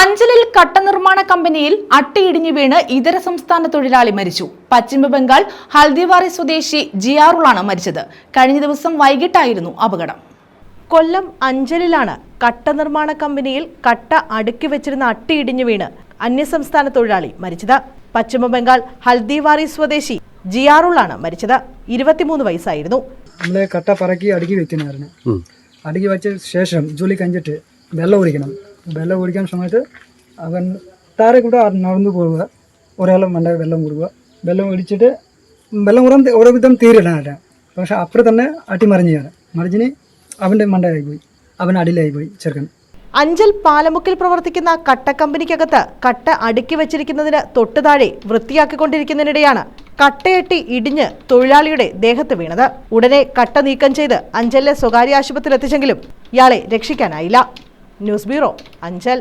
അഞ്ചലിൽ കട്ടനിർമ്മാണ കമ്പനിയിൽ അട്ടയിടിഞ്ഞു വീണ് ഇതര സംസ്ഥാന തൊഴിലാളി മരിച്ചു. പശ്ചിമ ബംഗാൾ ഹൽദിവാറി സ്വദേശി ജിയാറുളാണ് മരിച്ചത്. കഴിഞ്ഞ ദിവസം വൈകിട്ടായിരുന്നു അപകടം. കൊല്ലം അഞ്ചലിലാണ് കട്ട നിർമ്മാണ കമ്പനിയിൽ കട്ട അടുക്കി വെച്ചിരുന്ന അട്ടിയിടിഞ്ഞു വീണ് അന്യസംസ്ഥാന തൊഴിലാളി മരിച്ചത്. പശ്ചിമ ബംഗാൾ ഹൽദിവാറി സ്വദേശി ജിയാറുളാണ് മരിച്ചത്. ഇരുപത്തിമൂന്ന് വയസ്സായിരുന്നു. കട്ട പറക്കി അടുക്കി വെച്ചിരുന്നു അടുക്കി വെച്ച ശേഷം ജോലി കഴിഞ്ഞിട്ട് വെള്ളം ഒഴിക്കണം. വെള്ളം ഓടിക്കാൻ സമയത്ത് അവൻ താരെ കൂടെ നടന്നു പോവുക. ഒരാളും വേണ്ട വെള്ളം കൊടുക്കുക. വെള്ളം ഒഴിച്ചിട്ട് വെള്ളം കൂടാൻ ഓരോ വിധം തീരിടാനായിട്ട് പക്ഷെ അപ്പുറം തന്നെ അട്ടിമറിഞ്ഞാണ് മറിഞ്ഞിന് അവന്റെ മണ്ടയായി പോയി. അവൻ അടിയിലായി പോയി ചെറുക്കൻ. അഞ്ചൽ പാലമുക്കിൽ പ്രവർത്തിക്കുന്ന കട്ട കമ്പനിക്കകത്ത് കട്ട അടുക്കി വെച്ചിരിക്കുന്നതിന് തൊട്ടുതാഴെ വൃത്തിയാക്കിക്കൊണ്ടിരിക്കുന്നതിനിടെയാണ് കട്ടയെട്ടി ഇടിഞ്ഞ് തൊഴിലാളിയുടെ ദേഹത്ത് വീണത്. ഉടനെ കട്ട നീക്കം ചെയ്ത് അഞ്ചലിലെ സ്വകാര്യ ആശുപത്രിയിൽ എത്തിച്ചെങ്കിലും ഇയാളെ രക്ഷിക്കാനായില്ല. News bureau Anchal